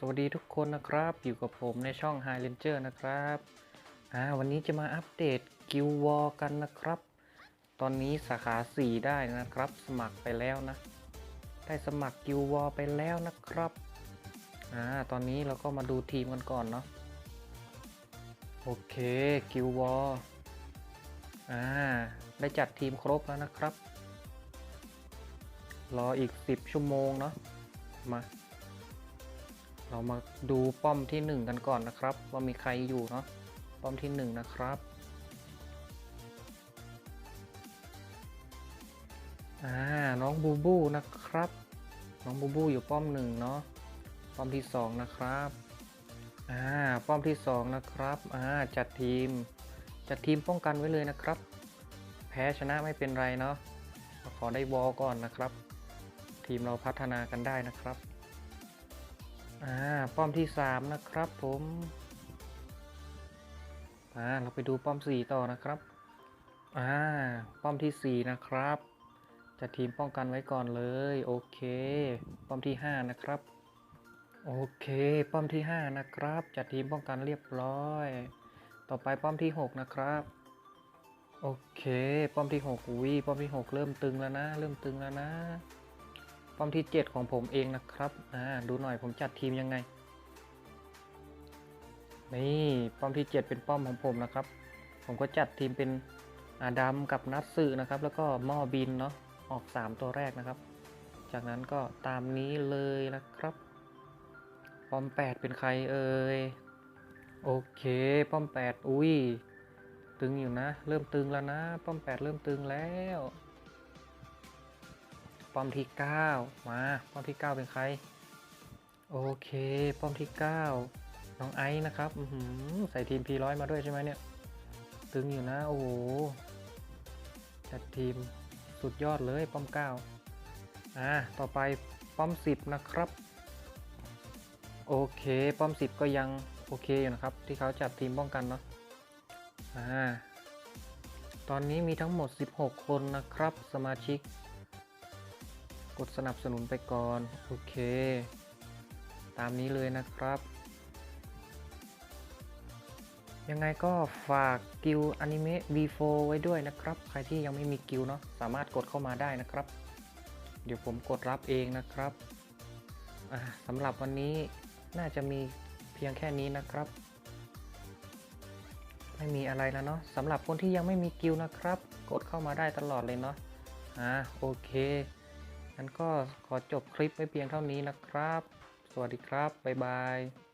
สวัสดีทุกคนนะครับ อยู่กับผมในช่อง High Ranger นะครับอ่าวันนี้จะมาอัปเดตกิลวอลกันนะครับ ตอนนี้สาขา 4 ได้นะครับ สมัครไปแล้วนะ ได้สมัครกิลวอลไปแล้วนะครับอ่าตอนนี้เราก็มาดูทีมกันก่อนเนาะโอเคกิลวอลอ่าได้จัดทีมครบแล้วนะครับ รออีก 10 ชั่วโมงเนาะมา เรามาดูป้อมที่ 1 กันก่อนนะครับ ว่ามีใครอยู่เนาะป้อมที่ 1 นะครับอ่าน้องบูบูนะครับ น้องบูบูอยู่ป้อมหนึ่งเนาะป้อมที่ 2 นะครับอ่าป้อมที่ 2 นะครับอ่าจัดทีม จัดทีมป้องกันไว้เลยนะครับ แพ้ชนะไม่เป็นไรเนาะขอได้วอลก่อนนะครับ ทีมเราพัฒนากันได้นะครับ อ่าป้อมที่สามนะครับผมอ่าเราไปดูป้อมสี่ต่อนะครับอ่าป้อมที่สี่นะครับจัดทีมป้องกันไว้ก่อนเลยโอเค ป้อมที่ห้านะครับโอเค ป้อมที่ห้านะครับ จัดทีมป้องกันเรียบร้อย ต่อไปป้อมที่หกนะครับโอเค ป้อมที่หกอุ้ยป้อมที่หกเริ่มตึงแล้วนะ เริ่มตึงแล้วนะ ป้อมที่ 7 ของผมเองนะครับอ่าดูหน่อยผมจัดทีมยังไง นี่ป้อมที่ 7 เป็นป้อมของผมนะครับ ผมก็จัดทีมเป็นอาดัมกับนัตสึนะครับ แล้วก็หม้อบินเนาะออก 3 ตัวแรกนะครับ จากนั้นก็ตามนี้เลยนะครับ ป้อม 8 เป็นใครเอ่ยโอเค ป้อม 8 อุ้ยตึงอยู่นะ เริ่มตึงแล้วนะ ป้อม 8 เริ่มตึงแล้ว ป้อมที่ 9 มาป้อมที่ 9 เป็นใคร โอเค ป้อมที่ 9 น้องไอซ์นะครับใส่ทีม P100 มาด้วยใช่ไหมเนี่ยตึงอยู่นะ โอ้โหจัดทีมสุดยอดเลยป้อม 9 อ่า ต่อไปป้อม 10 นะครับ โอเค ป้อม 10 ก็ยังโอเคอยู่นะครับ ที่เขาจัดทีมป้องกันเนาะอ่าตอนนี้มีทั้งหมด 16 คนนะครับ สมาชิก กดสนับสนุนไปก่อน โอเค ตามนี้เลยนะครับ ยังไงก็ฝากกิลอนิเมะ V4 ไว้ด้วยนะครับ ใครที่ยังไม่มีกิลเนาะสามารถกดเข้ามาได้นะครับ เดี๋ยวผมกดรับเองนะครับอ่าสำหรับวันนี้น่าจะมีเพียงแค่นี้นะครับ ไม่มีอะไรแล้วเนาะสำหรับคนที่ยังไม่มีกิลนะครับ กดเข้ามาได้ตลอดเลยเนาะอ่าโอเค งั้นก็ขอจบคลิปไว้เพียงเท่านี้นะครับ สวัสดีครับ บ๊ายบาย